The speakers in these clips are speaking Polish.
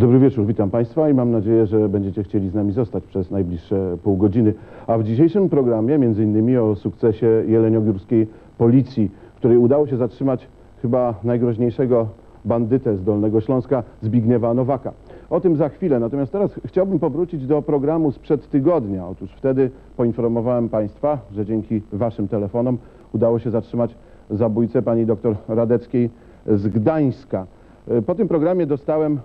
Dobry wieczór, witam Państwa i mam nadzieję, że będziecie chcieli z nami zostać przez najbliższe pół godziny. A w dzisiejszym programie innymi o sukcesie jeleniogórskiej policji, której udało się zatrzymać chyba najgroźniejszego bandytę z Dolnego Śląska, Zbigniewa Nowaka. O tym za chwilę, natomiast teraz chciałbym powrócić do programu sprzed tygodnia. Otóż wtedy poinformowałem Państwa, że dzięki Waszym telefonom udało się zatrzymać zabójcę pani doktor Radeckiej z Gdańska. E, Po tym programie dostałem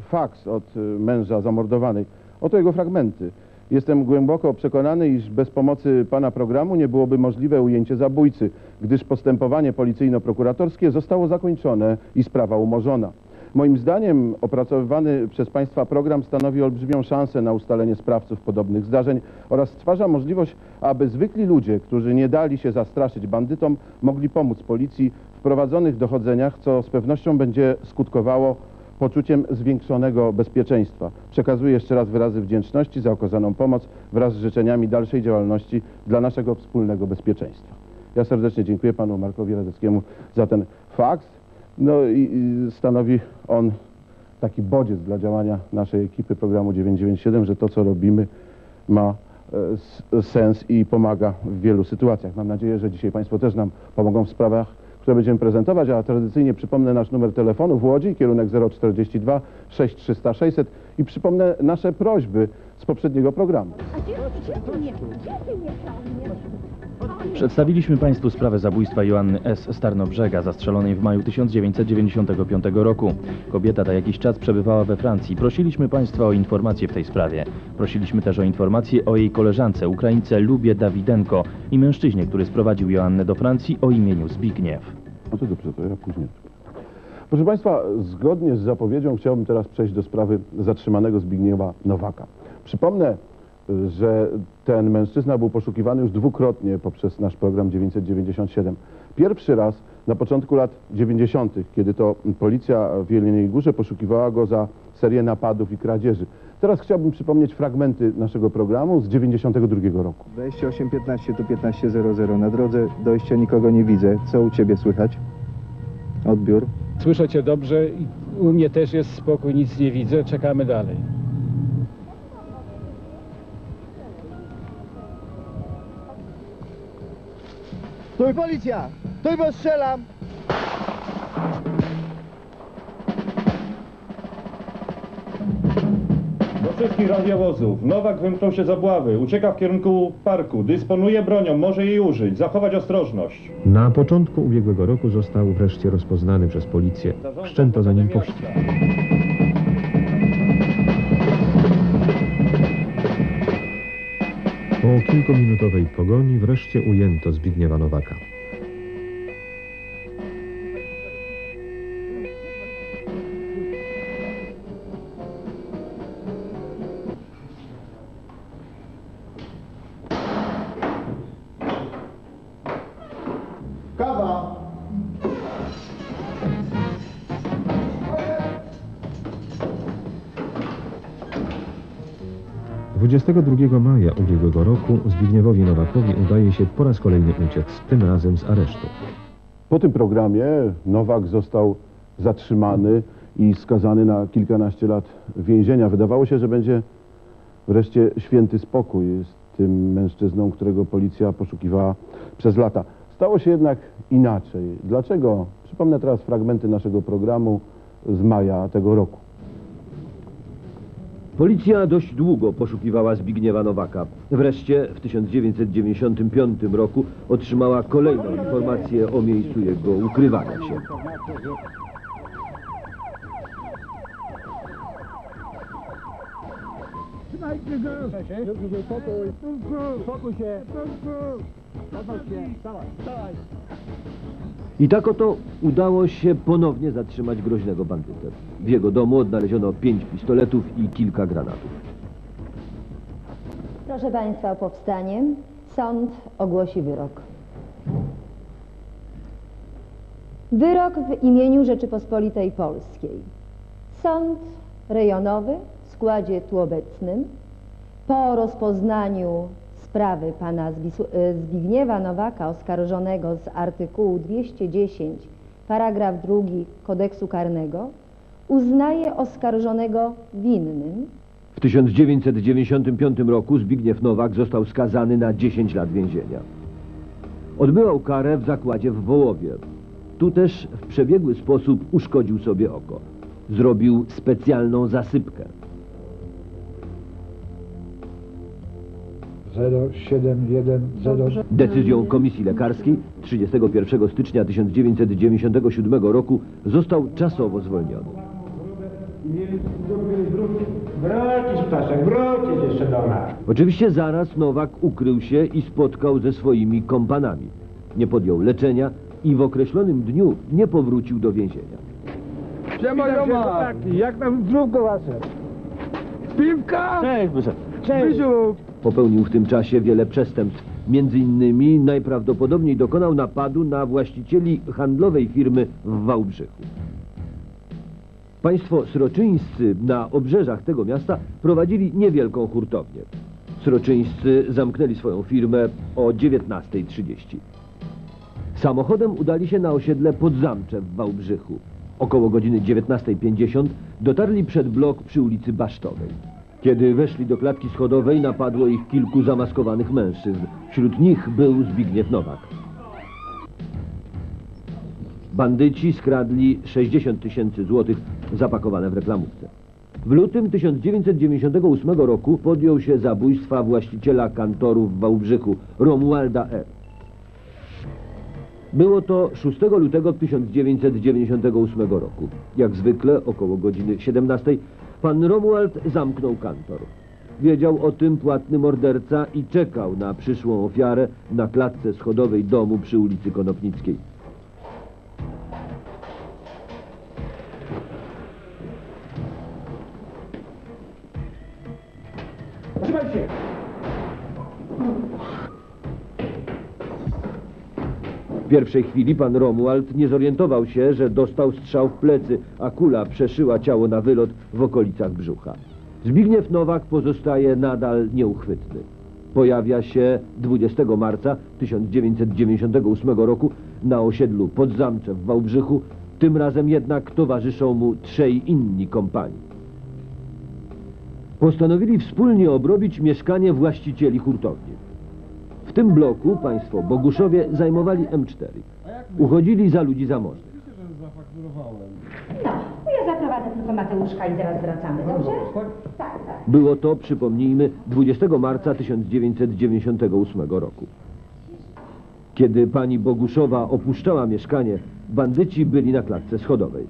faks od y, męża zamordowanej. Oto jego fragmenty. Jestem głęboko przekonany, iż bez pomocy pana programu nie byłoby możliwe ujęcie zabójcy, gdyż postępowanie policyjno-prokuratorskie zostało zakończone i sprawa umorzona. Moim zdaniem opracowywany przez państwa program stanowi olbrzymią szansę na ustalenie sprawców podobnych zdarzeń oraz stwarza możliwość, aby zwykli ludzie, którzy nie dali się zastraszyć bandytom, mogli pomóc policji w prowadzonych dochodzeniach, co z pewnością będzie skutkowało poczuciem zwiększonego bezpieczeństwa. Przekazuję jeszcze raz wyrazy wdzięczności za okazaną pomoc wraz z życzeniami dalszej działalności dla naszego wspólnego bezpieczeństwa. Ja serdecznie dziękuję panu Markowi Radeckiemu za ten fakt. No i, i stanowi on taki bodziec dla działania naszej ekipy programu 997, że to co robimy ma e, sens i pomaga w wielu sytuacjach. Mam nadzieję, że dzisiaj Państwo też nam pomogą w sprawach, które będziemy prezentować, a tradycyjnie przypomnę nasz numer telefonu w Łodzi, kierunek 042 6300 600 i przypomnę nasze prośby z poprzedniego programu. A gdzie, gdzie ty nie, gdzie ty nie Przedstawiliśmy Państwu sprawę zabójstwa Joanny S. z Tarnobrzega, zastrzelonej w maju 1995 roku. Kobieta na jakiś czas przebywała we Francji. Prosiliśmy Państwa o informacje w tej sprawie. Prosiliśmy też o informacje o jej koleżance, Ukraińce Lubie Dawidenko i mężczyźnie, który sprowadził Joannę do Francji o imieniu Zbigniew. No to dobrze, to ja później. Proszę Państwa, zgodnie z zapowiedzią chciałbym teraz przejść do sprawy zatrzymanego Zbigniewa Nowaka. Przypomnę, że ten mężczyzna był poszukiwany już dwukrotnie poprzez nasz program 997. Pierwszy raz na początku lat 90., kiedy to policja w Jeleniej Górze poszukiwała go za serię napadów i kradzieży. Teraz chciałbym przypomnieć fragmenty naszego programu z 92 roku. 2815 to 1500. Na drodze dojścia nikogo nie widzę. Co u ciebie słychać? Odbiór. Słyszę Cię dobrze i u mnie też jest spokój, nic nie widzę, czekamy dalej. Stój policja! Stój, bo strzelam! Do wszystkich radiowozów. Nowak wymknął się z obławy. Ucieka w kierunku parku. Dysponuje bronią. Może jej użyć. Zachować ostrożność. Na początku ubiegłego roku został wreszcie rozpoznany przez policję. Wszczęto za nim pościg. Po kilkuminutowej pogoni wreszcie ujęto Zbigniewa Nowaka. 22 maja ubiegłego roku Zbigniewowi Nowakowi udaje się po raz kolejny uciec, tym razem z aresztu. Po tym programie Nowak został zatrzymany i skazany na kilkanaście lat więzienia. Wydawało się, że będzie wreszcie święty spokój z tym mężczyzną, którego policja poszukiwała przez lata. Stało się jednak inaczej. Dlaczego? Przypomnę teraz fragmenty naszego programu z maja tego roku. Policja dość długo poszukiwała Zbigniewa Nowaka. Wreszcie w 1995 roku otrzymała kolejną informację o miejscu jego ukrywania się. I tak oto udało się ponownie zatrzymać groźnego bandytę. W jego domu odnaleziono pięć pistoletów i kilka granatów. Proszę Państwa o powstanie. Sąd ogłosi wyrok. Wyrok w imieniu Rzeczypospolitej Polskiej. Sąd rejonowy w składzie tu obecnym po rozpoznaniu sprawy pana e, Zbigniewa Nowaka oskarżonego z artykułu 210 paragraf 2 kodeksu karnego uznaje oskarżonego winnym W 1995 roku Zbigniew Nowak został skazany na 10 lat więzienia. Odbywał karę w zakładzie w Wołowie. Tu też w przebiegły sposób uszkodził sobie oko. Zrobił specjalną zasypkę. 071 Decyzją komisji lekarskiej 31 stycznia 1997 roku został czasowo zwolniony. Wrócisz, Staszek, wrócisz jeszcze do nas. Oczywiście zaraz Nowak ukrył się i spotkał ze swoimi kompanami. Nie podjął leczenia i w określonym dniu nie powrócił do więzienia. Siema, Joma! Jak tam zdrówko wasze? Piwka! Cześć, proszę. Cześć! Popełnił w tym czasie wiele przestępstw. Między innymi najprawdopodobniej dokonał napadu na właścicieli handlowej firmy w Wałbrzychu. Państwo sroczyńscy na obrzeżach tego miasta prowadzili niewielką hurtownię. Sroczyńscy zamknęli swoją firmę o 19.30. Samochodem udali się na osiedle Podzamcze w Wałbrzychu. Około godziny 19.50 dotarli przed blok przy ulicy Basztowej. Kiedy weszli do klatki schodowej, napadło ich kilku zamaskowanych mężczyzn. Wśród nich był Zbigniew Nowak. Bandyci skradli 60 tysięcy złotych zapakowane w reklamówce. W lutym 1998 roku podjął się zabójstwa właściciela kantoru w Wałbrzychu, Romualda R. Było to 6 lutego 1998 roku. Jak zwykle, około godziny 17, pan Romuald zamknął kantor. Wiedział o tym płatny morderca i czekał na przyszłą ofiarę na klatce schodowej domu przy ulicy Konopnickiej. Trzymaj się! Pierwszej chwili pan Romuald nie zorientował się, że dostał strzał w plecy, a kula przeszyła ciało na wylot w okolicach brzucha. Zbigniew Nowak pozostaje nadal nieuchwytny. Pojawia się 20 marca 1998 roku na osiedlu Podzamcze w Wałbrzychu. Tym razem jednak towarzyszą mu trzej inni kompanii. Postanowili wspólnie obrobić mieszkanie właścicieli hurtowni. W tym bloku państwo Boguszowie zajmowali M4. Uchodzili za ludzi zamożnych. No, ja zaprowadzę tylko Mateuszka i zaraz wracamy, dobrze? Tak, tak. Było to, przypomnijmy, 20 marca 1998 roku. Kiedy pani Boguszowa opuszczała mieszkanie, bandyci byli na klatce schodowej.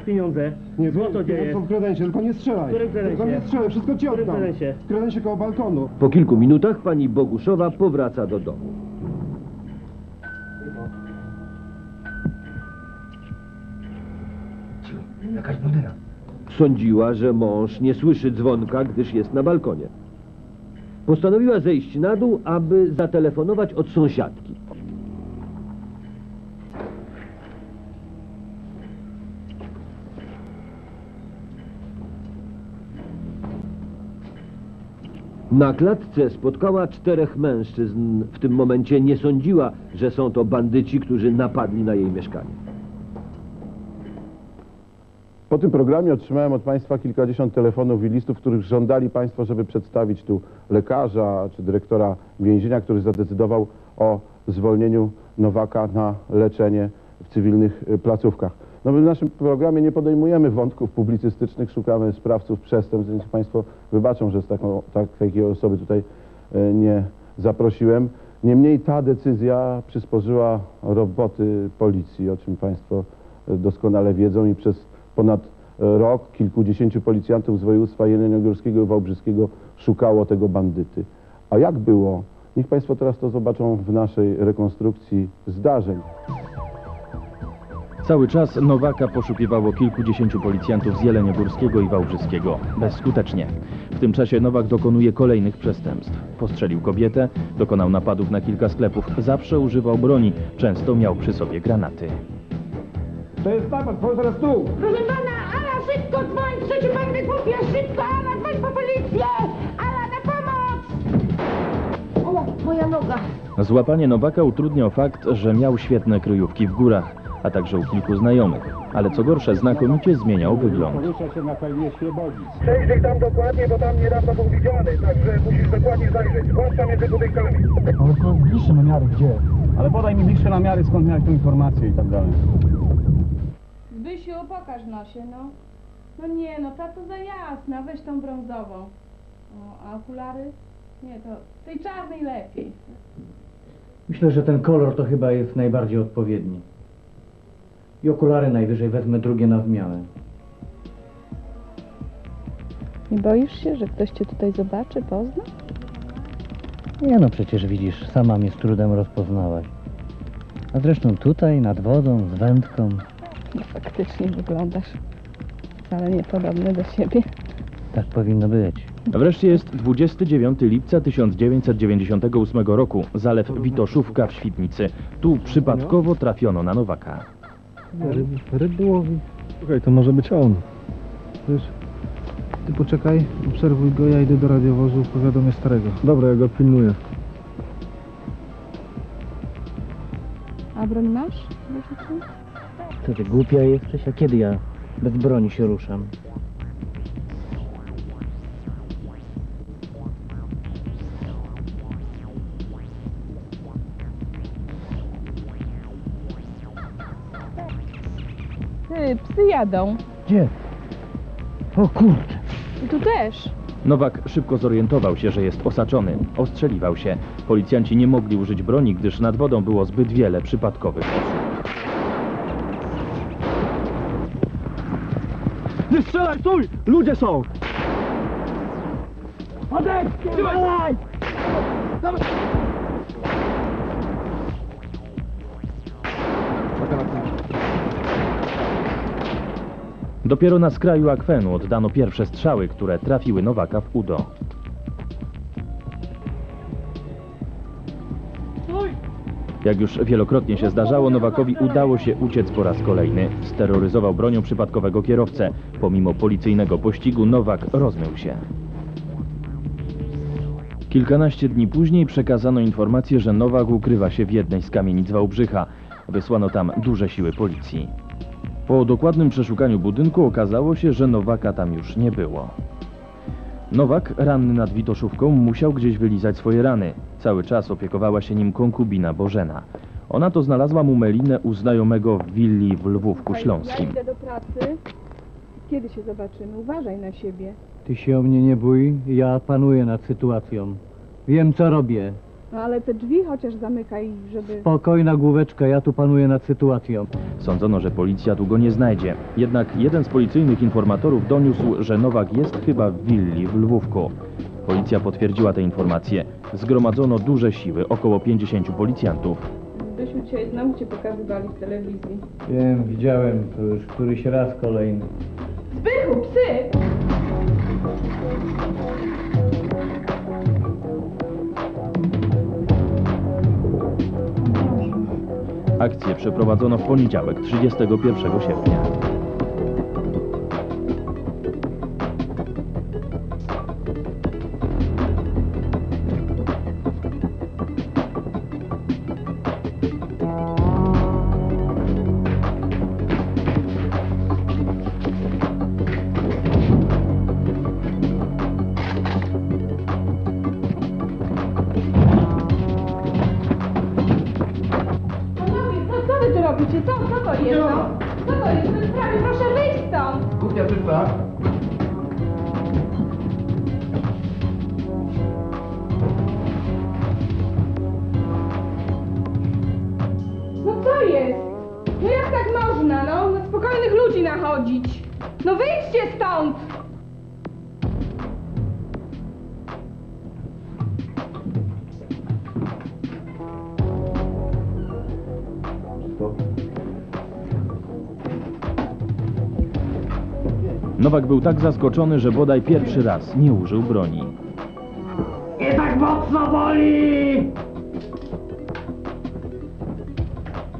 Masz pieniądze? Nie, Złoto gdzie jest? są w kredensie, tylko nie strzelaj. W którym kredensie? Tylko nie strzelaj, wszystko ci W którym oddam. kredensie? W kredensie koło balkonu. Po kilku minutach pani Boguszowa powraca do domu. Jakaś budyna. Sądziła, że mąż nie słyszy dzwonka, gdyż jest na balkonie. Postanowiła zejść na dół, aby zatelefonować od sąsiadki. Na klatce spotkała czterech mężczyzn. W tym momencie nie sądziła, że są to bandyci, którzy napadli na jej mieszkanie. Po tym programie otrzymałem od Państwa kilkadziesiąt telefonów i listów, w których żądali Państwo, żeby przedstawić tu lekarza czy dyrektora więzienia, który zadecydował o zwolnieniu Nowaka na leczenie w cywilnych y, placówkach. No my w naszym programie nie podejmujemy wątków publicystycznych, szukamy sprawców przestępstw, więc Państwo wybaczą, że z taką, tak, takiej osoby tutaj y, nie zaprosiłem. Niemniej ta decyzja przysporzyła roboty policji, o czym Państwo y, doskonale wiedzą i przez ponad e, rok kilkudziesięciu policjantów z województwa jeleniogórskiego i wałbrzyskiego szukało tego bandyty. A jak było? Niech Państwo teraz to zobaczą w naszej rekonstrukcji zdarzeń. Cały czas Nowaka poszukiwało kilkudziesięciu policjantów z Jeleniogórskiego i Wałbrzyskiego. Bezskutecznie. W tym czasie Nowak dokonuje kolejnych przestępstw. Postrzelił kobietę, dokonał napadów na kilka sklepów, zawsze używał broni, często miał przy sobie granaty. To jest napad, chodź teraz tu. Proszę pana, alarm szybko dzwoń, co ci pan wygłupia, szybko, Ala, dzwoń po policję! Ala, na pomoc! O, moja noga. Złapanie Nowaka utrudniał fakt, że miał świetne kryjówki w górach, a także u kilku znajomych. Ale co gorsze, znakomicie zmieniał wygląd. Porusza się na pełni. Przejrzyj tam dokładnie, bo tam niedawno był widziany, także musisz dokładnie zajrzeć, zwłaszcza między budynkami. Ale to bliższe namiary gdzie? Ale podaj mi bliższe namiary, skąd miałeś tą informację i tak dalej. Zbysiu, pokaż nosie, no. No nie, no ta to za jasna, weź tą brązową. O, a okulary? Nie, to tej czarnej lepiej. Myślę, że ten kolor to chyba jest najbardziej odpowiedni. I okulary najwyżej wezmę drugie na wymianę. Nie boisz się, że ktoś cię tutaj zobaczy, pozna? Nie no, przecież widzisz, sama mnie z trudem rozpoznałaś. A zresztą tutaj, nad wodą, z wędką. No faktycznie wyglądasz wcale niepodobny do siebie. Tak powinno być. Wreszcie jest 29 lipca 1998 roku, zalew Witoszówka w Świdnicy. Tu przypadkowo trafiono na Nowaka. Ryb, ryb łowi. Słuchaj, to może być on. Wiesz, ty poczekaj, obserwuj go, ja idę do radiowozu, powiadomię starego. Dobra, ja go pilnuję. A broń masz? Co ty, głupia jesteś? A kiedy ja bez broni się ruszam? Psy jadą. Gdzie? O kurde! I tu też. Nowak szybko zorientował się, że jest osaczony. Ostrzeliwał się. Policjanci nie mogli użyć broni, gdyż nad wodą było zbyt wiele przypadkowych osób. Nie strzelaj, stój! Ludzie są! Odejdź! Strzelaj! Dopiero na skraju akwenu oddano pierwsze strzały, które trafiły Nowaka w udo. Jak już wielokrotnie się zdarzało, Nowakowi udało się uciec po raz kolejny. Steroryzował bronią przypadkowego kierowcę. Pomimo policyjnego pościgu, Nowak rozmył się. Kilkanaście dni później przekazano informację, że Nowak ukrywa się w jednej z kamienic Wałbrzycha. Wysłano tam duże siły policji. Po dokładnym przeszukaniu budynku okazało się, że Nowaka tam już nie było. Nowak, ranny nad Witoszówką, musiał gdzieś wylizać swoje rany. Cały czas opiekowała się nim konkubina Bożena. Ona to znalazła mu melinę u znajomego w willi w Lwówku Śląskim. Ja idę do pracy. Kiedy się zobaczymy? Uważaj na siebie. Ty się o mnie nie bój, ja panuję nad sytuacją. Wiem co robię. No ale te drzwi chociaż zamykaj, żeby... Spokojna główeczka, ja tu panuję nad sytuacją. Sądzono, że policja tu go nie znajdzie. Jednak jeden z policyjnych informatorów doniósł, że Nowak jest chyba w willi w Lwówku. Policja potwierdziła te informacje. Zgromadzono duże siły, około 50 policjantów. Zbysiu cię znowu cię pokazywali w telewizji. Wiem, widziałem, to już któryś raz kolejny. Zbychu, psy! Akcję przeprowadzono w poniedziałek, 31 sierpnia. Nowak był tak zaskoczony, że bodaj pierwszy raz nie użył broni. Nie tak mocno boli!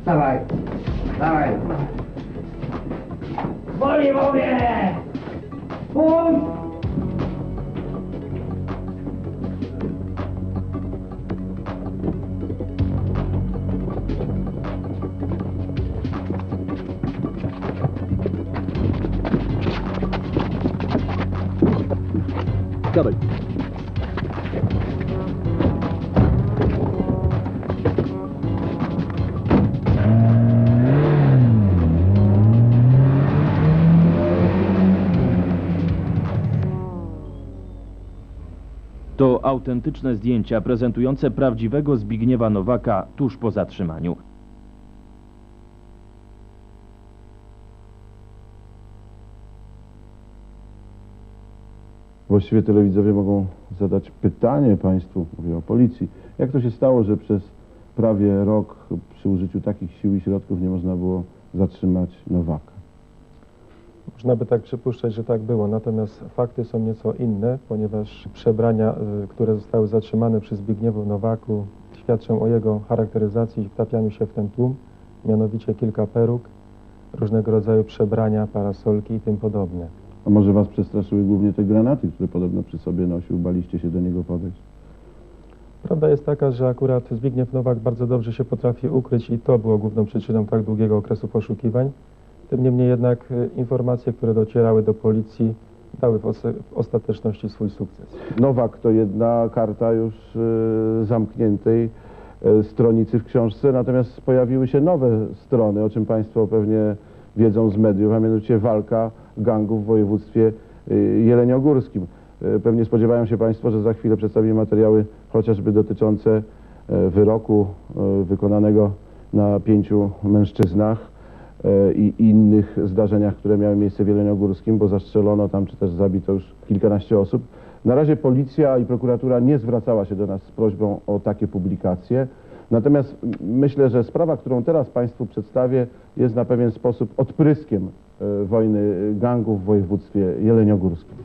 Dawaj, dawaj. Boli mówię! Punkt! Autentyczne zdjęcia prezentujące prawdziwego Zbigniewa Nowaka tuż po zatrzymaniu. Właściwie telewidzowie mogą zadać pytanie Państwu, mówię o policji, jak to się stało, że przez prawie rok przy użyciu takich sił i środków nie można było zatrzymać Nowaka? Można by tak przypuszczać, że tak było, natomiast fakty są nieco inne, ponieważ przebrania, y, które zostały zatrzymane przy Zbigniewu Nowaku świadczą o jego charakteryzacji i wtapianiu się w ten tłum, mianowicie kilka peruk, różnego rodzaju przebrania, parasolki i tym podobne. A może Was przestraszyły głównie te granaty, które podobno przy sobie nosił, baliście się do niego podejść? Prawda jest taka, że akurat Zbigniew Nowak bardzo dobrze się potrafi ukryć i to było główną przyczyną tak długiego okresu poszukiwań. Tym niemniej jednak y, informacje, które docierały do policji, dały w, w ostateczności swój sukces. Nowak to jedna karta już y, zamkniętej y, stronicy w książce, natomiast pojawiły się nowe strony, o czym Państwo pewnie wiedzą z mediów, a mianowicie walka gangów w województwie y, jeleniogórskim. Pewnie spodziewają się Państwo, że za chwilę przedstawimy materiały chociażby dotyczące wyroku wykonanego na pięciu mężczyznach i innych zdarzeniach, które miały miejsce w Jeleniogórskim, bo zastrzelono tam, czy też zabito już kilkanaście osób. Na razie policja i prokuratura nie zwracała się do nas z prośbą o takie publikacje. Natomiast myślę, że sprawa, którą teraz Państwu przedstawię, jest na pewien sposób odpryskiem y, wojny gangów w województwie jeleniogórskim.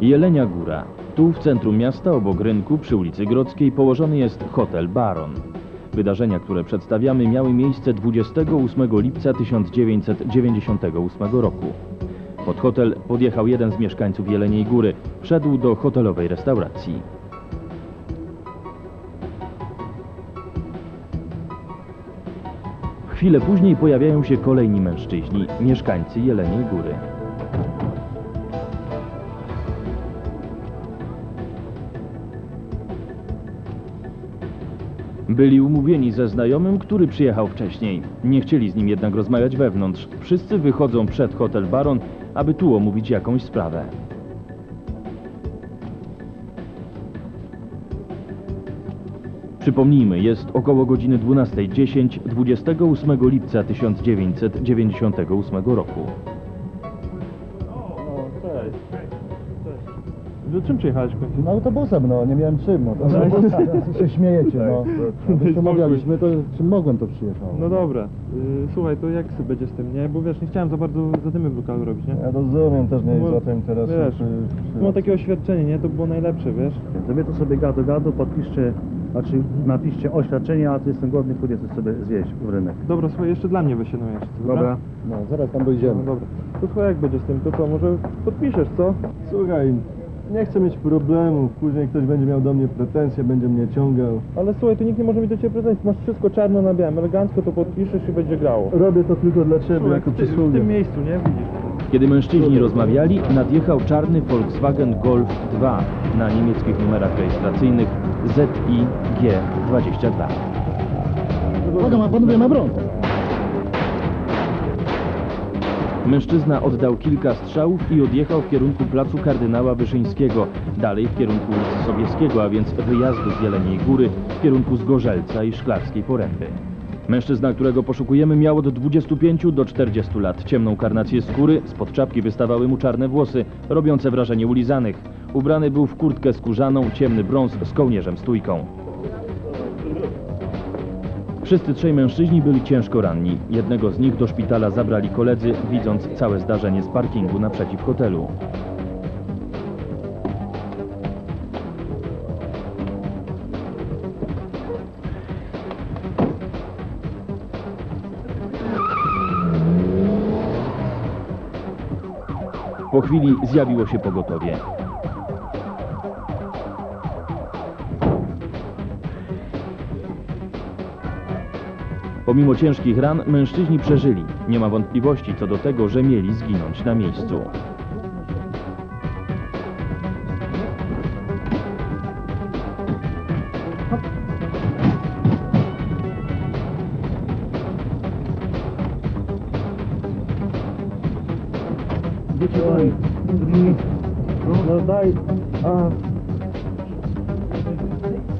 Jelenia Góra. Tu w centrum miasta, obok rynku, przy ulicy Grodzkiej, położony jest hotel Baron. Wydarzenia, które przedstawiamy, miały miejsce 28 lipca 1998 roku. Pod hotel podjechał jeden z mieszkańców Jeleniej Góry. Wszedł do hotelowej restauracji. Chwilę później pojawiają się kolejni mężczyźni, mieszkańcy Jeleniej Góry. Byli umówieni ze znajomym, który przyjechał wcześniej. Nie chcieli z nim jednak rozmawiać wewnątrz. Wszyscy wychodzą przed hotel Baron, aby tu omówić jakąś sprawę. Przypomnijmy, jest około godziny 12.10 28 lipca 1998 roku. Do czym przyjechałeś w końcu? No autobusem, no, nie miałem czym, no. To się śmiejecie, no. Gdybyśmy umawialiśmy, to czym mogłem, to przyjechałem. No dobra, y, słuchaj, to jak sobie będzie z tym, nie? Bo wiesz, nie chciałem za bardzo zadymy w lokalu robić, nie? Ja rozumiem, też nie Bo, jest za tym teraz. Wiesz, przy- przy- mam takie oświadczenie, nie? To było najlepsze, wiesz? Sobie to sobie gadu gadu, podpiszcie, znaczy napiszcie oświadczenie, a ty jestem głodny, pójdę to sobie zjeść w rynek. Dobra, słuchaj, jeszcze dla mnie weź jedną jeszcze, dobra? Dobra. No, zaraz tam dojdziemy. No dobra. To słuchaj, jak będzie z tym, to co, może podpiszesz, co? Słuchaj, nie chcę mieć problemów, później ktoś będzie miał do mnie pretensje, będzie mnie ciągał. Ale słuchaj, tu nikt nie może mieć do ciebie pretensji, masz wszystko czarno na białym, elegancko to podpiszesz i będzie grało. Robię to tylko dla ciebie, Słuchaj, jako w, ty, w przysługę. tym miejscu, nie? Widzisz? Kiedy mężczyźni rozmawiali, nadjechał czarny Volkswagen Golf 2 na niemieckich numerach rejestracyjnych ZIG-22. Uwaga, ma panowie ma broń. Mężczyzna oddał kilka strzałów i odjechał w kierunku placu kardynała Wyszyńskiego, dalej w kierunku ulicy Sobieskiego, a więc wyjazdu z Jeleniej Góry w kierunku Zgorzelca i Szklarskiej Poręby. Mężczyzna, którego poszukujemy, miał od 25 do 40 lat. Ciemną karnację skóry, spod czapki wystawały mu czarne włosy, robiące wrażenie ulizanych. Ubrany był w kurtkę skórzaną, ciemny brąz z kołnierzem stójką. Wszyscy trzej mężczyźni byli ciężko ranni. Jednego z nich do szpitala zabrali koledzy, widząc całe zdarzenie z parkingu naprzeciw hotelu. Po chwili zjawiło się pogotowie. Pomimo ciężkich ran mężczyźni przeżyli. Nie ma wątpliwości co do tego, że mieli zginąć na miejscu. Daj, a... Jak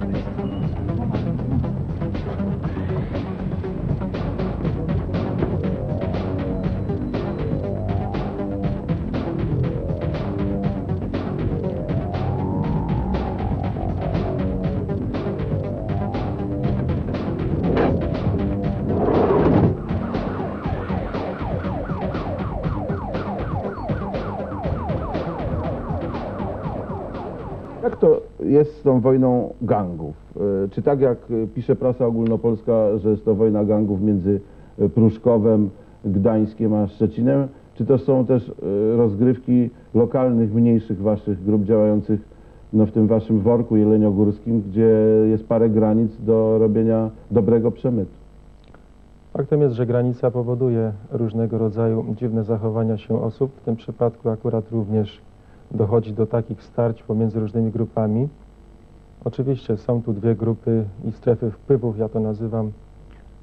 jest z tą wojną gangów? E, Czy tak jak e, pisze prasa ogólnopolska, że jest to wojna gangów między e, Pruszkowem, Gdańskiem a Szczecinem? Czy to są też rozgrywki lokalnych, mniejszych waszych grup działających no, w tym waszym worku jeleniogórskim, gdzie jest parę granic do robienia dobrego przemytu? Faktem jest, że granica powoduje różnego rodzaju dziwne zachowania się osób. W tym przypadku akurat również dochodzi do takich starć pomiędzy różnymi grupami. Oczywiście są tu dwie grupy i strefy wpływów, ja to nazywam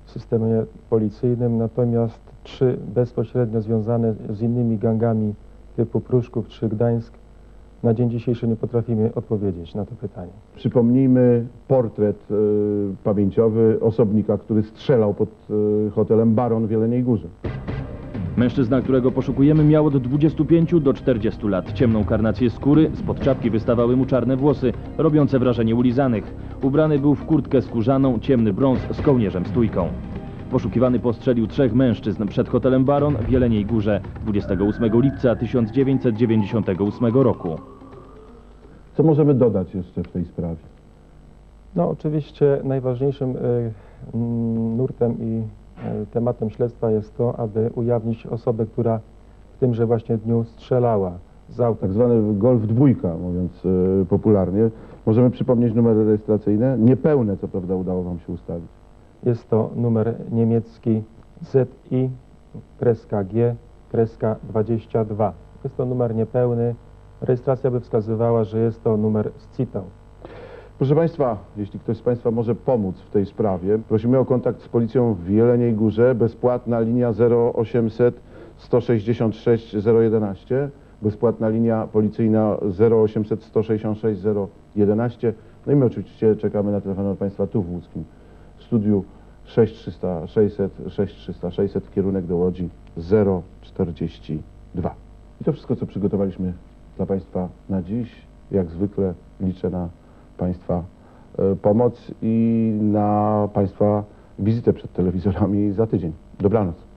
w systemie policyjnym, natomiast trzy bezpośrednio związane z innymi gangami typu Pruszków czy Gdańsk, na dzień dzisiejszy nie potrafimy odpowiedzieć na to pytanie. Przypomnijmy portret e, pamięciowy osobnika, który strzelał pod e, hotelem Baron w Jeleniej Górze. Mężczyzna, którego poszukujemy, miał od 25 do 40 lat. Ciemną karnację skóry, spod czapki wystawały mu czarne włosy, robiące wrażenie ulizanych. Ubrany był w kurtkę skórzaną, ciemny brąz z kołnierzem stójką. Poszukiwany postrzelił trzech mężczyzn przed hotelem Baron w Jeleniej Górze 28 lipca 1998 roku. Co możemy dodać jeszcze w tej sprawie? No oczywiście najważniejszym y, mm, nurtem i tematem śledztwa jest to, aby ujawnić osobę, która w tymże właśnie dniu strzelała z auta. Tak zwany golf dwójka, mówiąc e, popularnie. Możemy przypomnieć numery rejestracyjne? Niepełne, co prawda, udało wam się ustalić. Jest to numer niemiecki ZI kreska G kreska 22. Jest to numer niepełny. Rejestracja by wskazywała, że jest to numer z CITą. Proszę Państwa, jeśli ktoś z Państwa może pomóc w tej sprawie, prosimy o kontakt z policją w Jeleniej Górze. Bezpłatna linia 0800 166 011. Bezpłatna linia policyjna 0800 166 011. No i my oczywiście czekamy na telefon od Państwa tu w Łódzkim. W studiu 6300 600 6300 600 kierunek do Łodzi 042. I to wszystko, co przygotowaliśmy dla Państwa na dziś. Jak zwykle liczę na Państwa e, pomoc i na Państwa wizytę przed telewizorami za tydzień. Dobranoc.